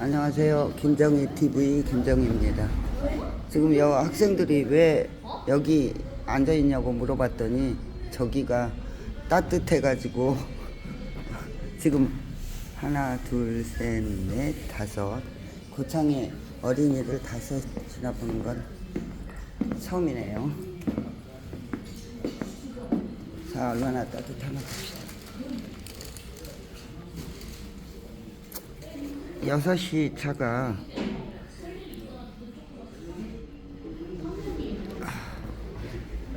안녕하세요. 김정희 TV 김정희입니다. 지금 여 학생들이 왜 여기 앉아 있냐고 물어봤더니 저기가 따뜻해가지고 지금 하나, 둘, 셋, 넷, 다섯 고창에 어린이를 다섯이나 보는 건 처음이네요. 자, 얼마나 따뜻하나 봅시다. 6시 차가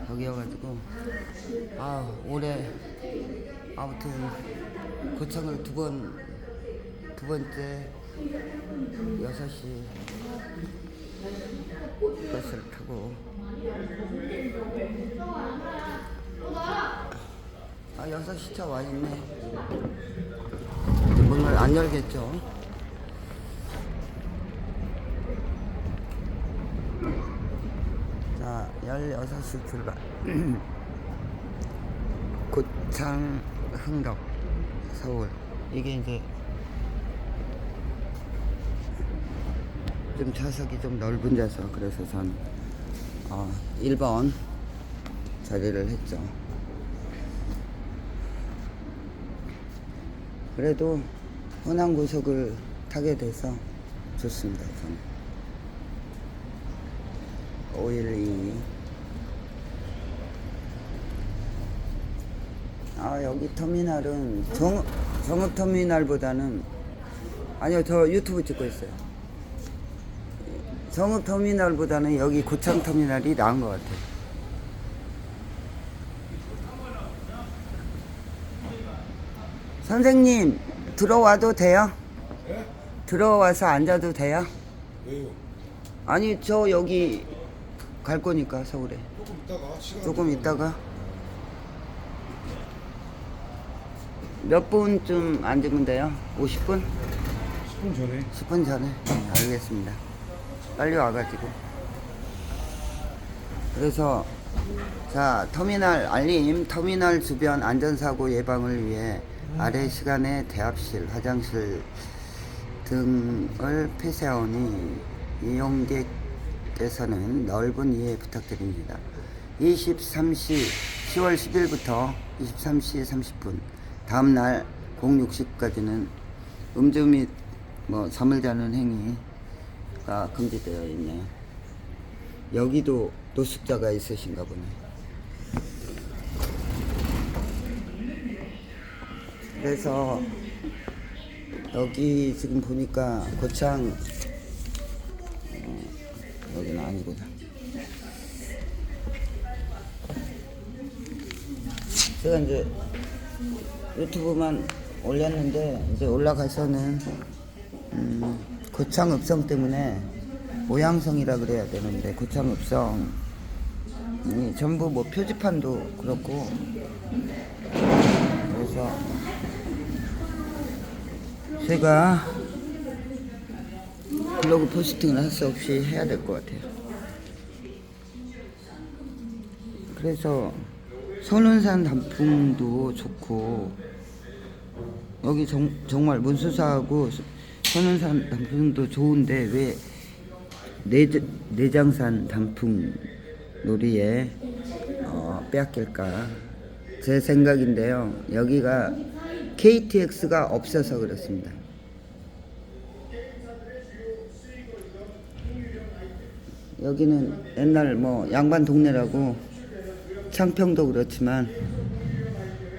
여기여가지고 아 올해 아무튼 고창을 두 번 두 번째 6시 버스를 타고 아 6시 차 와 있네. 문을 안 열겠죠 자, 16시 출발. 고창 흥덕 서울. 이게 이제 좀 좌석이 좀 넓은 좌석. 그래서 전 어, 1번 자리를 했죠. 그래도 호남 고속을 타게 돼서 좋습니다. 저는. 512 아 여기 터미널은 정, 정읍 터미널보다는 아니요 저 유튜브 찍고 있어요 정읍 터미널보다는 여기 고창 터미널이 나은 것 같아요 선생님 들어와도 돼요? 들어와서 앉아도 돼요? 왜요? 아니 저 여기 갈 거니까 서울에 조금 있다가 조금 있다가 몇 분쯤 앉으면 돼요? 50분? 10분 전에. 10분 전에. 네, 알겠습니다. 빨리 와가지고. 그래서 자 터미널 알림 터미널 주변 안전사고 예방을 위해 아래 시간에 대합실 화장실 등을 폐쇄하오니 이용객께서는 넓은 이해 부탁드립니다. 23시 10월 10일부터 23시 30분 다음날 06시까지는 음주 및 뭐 잠을 자는 행위가 금지되어 있네요. 여기도 노숙자가 있으신가 보네. 그래서 여기 지금 보니까 고창 어, 여기는 아니구나. 제가 이제 유튜브만 올렸는데 이제 올라가서는 음, 고창 읍성 때문에 모양성이라 그래야 되는데 고창 읍성 이 전부 뭐 표지판도 그렇고 그래서 제가 블로그 포스팅을 할 수 없이 해야 될 것 같아요. 그래서 선운산 단풍도 좋고 여기 정, 정말 문수사하고 선운산 단풍도 좋은데 왜 내, 내장산 단풍 놀이에 어, 빼앗길까? 제 생각인데요. 여기가 KTX가 없어서 그렇습니다. 여기는 옛날 뭐 양반 동네라고 창평도 그렇지만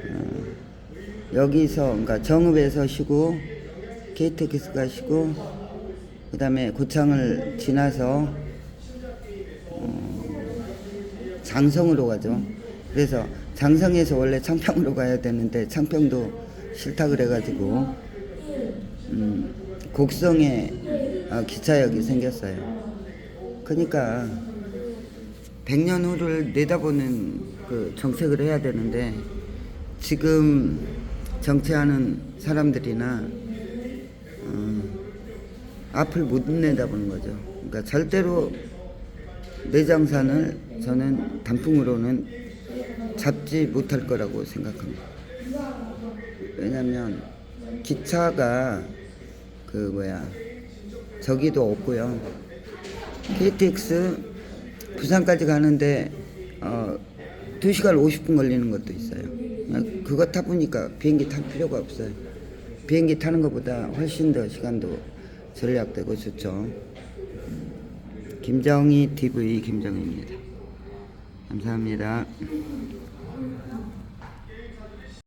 어, 여기서 그러니까 정읍에서 쉬고 KTX가 쉬고 그 다음에 고창을 지나서 어, 장성으로 가죠. 그래서 장성에서 원래 창평으로 가야 되는데 창평도 싫다 그래가지고 음, 곡성에 아, 기차역이 생겼어요. 그러니까 100년 후를 내다보는 그 정책을 해야 되는데 지금 정치하는 사람들이나 어, 앞을 못 내다보는 거죠. 그러니까 절대로 내장산을 저는 단풍으로는 잡지 못할 거라고 생각합니다. 왜냐하면 기차가 그 뭐야 저기도 없고요. KTX 부산까지 가는데 어, 2시간 50분 걸리는 것도 있어요. 그거 타보니까 비행기 탈 필요가 없어요. 비행기 타는 것보다 훨씬 더 시간도 절약되고 좋죠. 김정희 TV 김정희입니다. 감사합니다.